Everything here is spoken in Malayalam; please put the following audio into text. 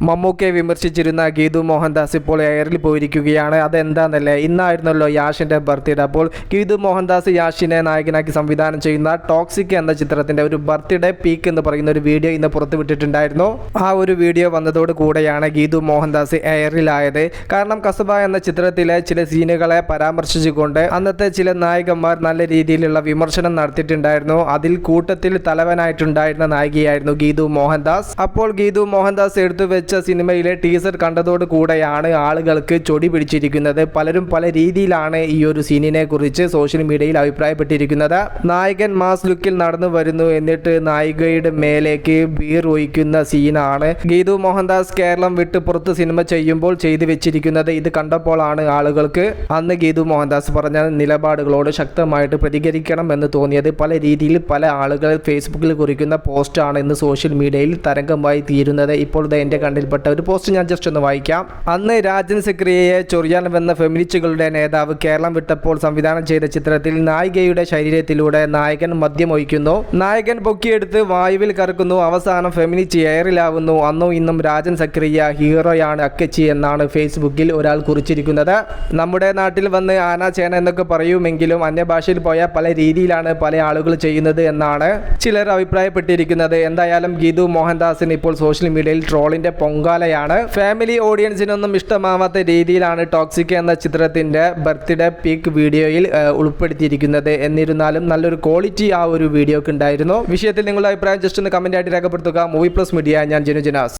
മമ്മൂക്കയെ വിമർശിച്ചിരുന്ന ഗീതു മോഹൻദാസ് ഇപ്പോൾ എയറിൽ പോയിരിക്കുകയാണ്. അതെന്താണെന്നല്ലേ ഇന്നായിരുന്നല്ലോ യാഷിന്റെ ബർത്ത്ഡേ അപ്പോൾ ഗീതു മോഹൻദാസ് യാഷിനെ നായകനാക്കി സംവിധാനം ചെയ്യുന്ന ടോക്സിക് എന്ന ചിത്രത്തിന്റെ ഒരു ബർത്ത്ഡേ പീക്ക് എന്ന് പറയുന്ന ഒരു വീഡിയോ ഇന്ന് പുറത്തുവിട്ടിട്ടുണ്ടായിരുന്നു ആ ഒരു വീഡിയോ വന്നതോട് കൂടെയാണ് ഗീതു മോഹൻദാസ് എയറിലായത് കാരണം കസബ എന്ന ചിത്രത്തിലെ ചില സീനുകളെ പരാമർശിച്ചുകൊണ്ട് അന്നത്തെ ചില നായകന്മാർ നല്ല രീതിയിലുള്ള വിമർശനം നടത്തിയിട്ടുണ്ടായിരുന്നു. അതിൽ കൂട്ടത്തിൽ തലവനായിട്ടുണ്ടായിരുന്ന നായികയായിരുന്നു ഗീതു മോഹൻദാസ്. അപ്പോൾ ഗീതു മോഹൻദാസ് എടുത്തു സിനിമയിലെ ടീസർ കണ്ടതോട് കൂടെയാണ് ആളുകൾക്ക് ചൊടി പിടിച്ചിരിക്കുന്നത്. പലരും പല രീതിയിലാണ് ഈ ഒരു സീനിനെ കുറിച്ച് സോഷ്യൽ മീഡിയയിൽ അഭിപ്രായപ്പെട്ടിരിക്കുന്നത്. നായകൻ മാസ് ലുക്കിൽ നടന്നു വരുന്നു എന്നിട്ട് നായികയുടെ മേലേക്ക് ബീർ ഒഴിക്കുന്ന സീനാണ് ഗീതു മോഹൻദാസ് കേരളം വിട്ട് പുറത്ത് സിനിമ ചെയ്യുമ്പോൾ ചെയ്തു വെച്ചിരിക്കുന്നത് ഇത് കണ്ടപ്പോഴാണ് ആളുകൾക്ക് അന്ന് ഗീതു മോഹൻദാസ് പറഞ്ഞ നിലപാടുകളോട് ശക്തമായിട്ട് പ്രതികരിക്കണം എന്ന് തോന്നിയത്. പല രീതിയിൽ പല ആളുകൾ ഫേസ്ബുക്കിൽ കുറിക്കുന്ന പോസ്റ്റാണ് ഇന്ന് സോഷ്യൽ മീഡിയയിൽ തരംഗമായി തീരുന്നത്. ഇപ്പോൾ ഇത് എന്റെ കണ്ടിൽപ്പെട്ട ഒരു പോസ്റ്റ് ഞാൻ ജസ്റ്റ് ഒന്ന് വായിക്കാം. അന്ന് രാജൻ സിക്രിയയെ ചൊറിയാൻ വന്ന ഫെമിനിസ്റ്റുകളുടെ നേതാവ് കേരളം വിട്ടപ്പോൾ സംവിധാനം ചെയ്ത ചിത്രത്തിൽ നായികയുടെ ശരീരത്തിലൂടെ നായകൻ മദ്യമൊഴിക്കുന്നു. നായകൻ പൊക്കിയെടുത്ത് വായുവിൽ കറക്കുന്നു. അവസാനം ഫെമിനിസ്റ്റ് എയറിലാവുന്നു. അന്നും ഇന്നും രാജൻ സക്രിയ ഹീറോയാണ് അക്കച്ചി എന്നാണ് ഫേസ്ബുക്കിൽ ഒരാൾ കുറിച്ചിരിക്കുന്നത്. നമ്മുടെ നാട്ടിൽ വന്ന് ആന ചേന എന്നൊക്കെ പറയുമെങ്കിലും അന്യഭാഷയിൽ പോയ പല രീതിയിലാണ് പല ആളുകൾ ചെയ്യുന്നത് എന്നാണ് ചിലർ അഭിപ്രായപ്പെട്ടിരിക്കുന്നത്. എന്തായാലും ഗീതു മോഹൻദാസിന് ഇപ്പോൾ സോഷ്യൽ മീഡിയയിൽ ട്രോളിന്റെ പൊങ്കാലയാണ്. ഫാമിലി ഓഡിയൻസിനൊന്നും ഇഷ്ടമാവാത്ത രീതിയിലാണ് ടോക്സിക് എന്ന ചിത്രത്തിന്റെ ബർത്ത്ഡേ പീക്ക് വീഡിയോയിൽ ഉൾപ്പെടുത്തിയിരിക്കുന്നത്. എന്നിരുന്നാലും നല്ലൊരു ക്വാളിറ്റി ആ ഒരു വീഡിയോക്ക് ഉണ്ടായിരുന്നു. വിഷയത്തിൽ നിങ്ങളുടെ അഭിപ്രായം ജസ്റ്റ് ഒന്ന് കമന്റ് ആയിട്ട് രേഖപ്പെടുത്തുക. മൂവി പ്ലസ് മീഡിയ ഞാൻ ജനുജനാസ്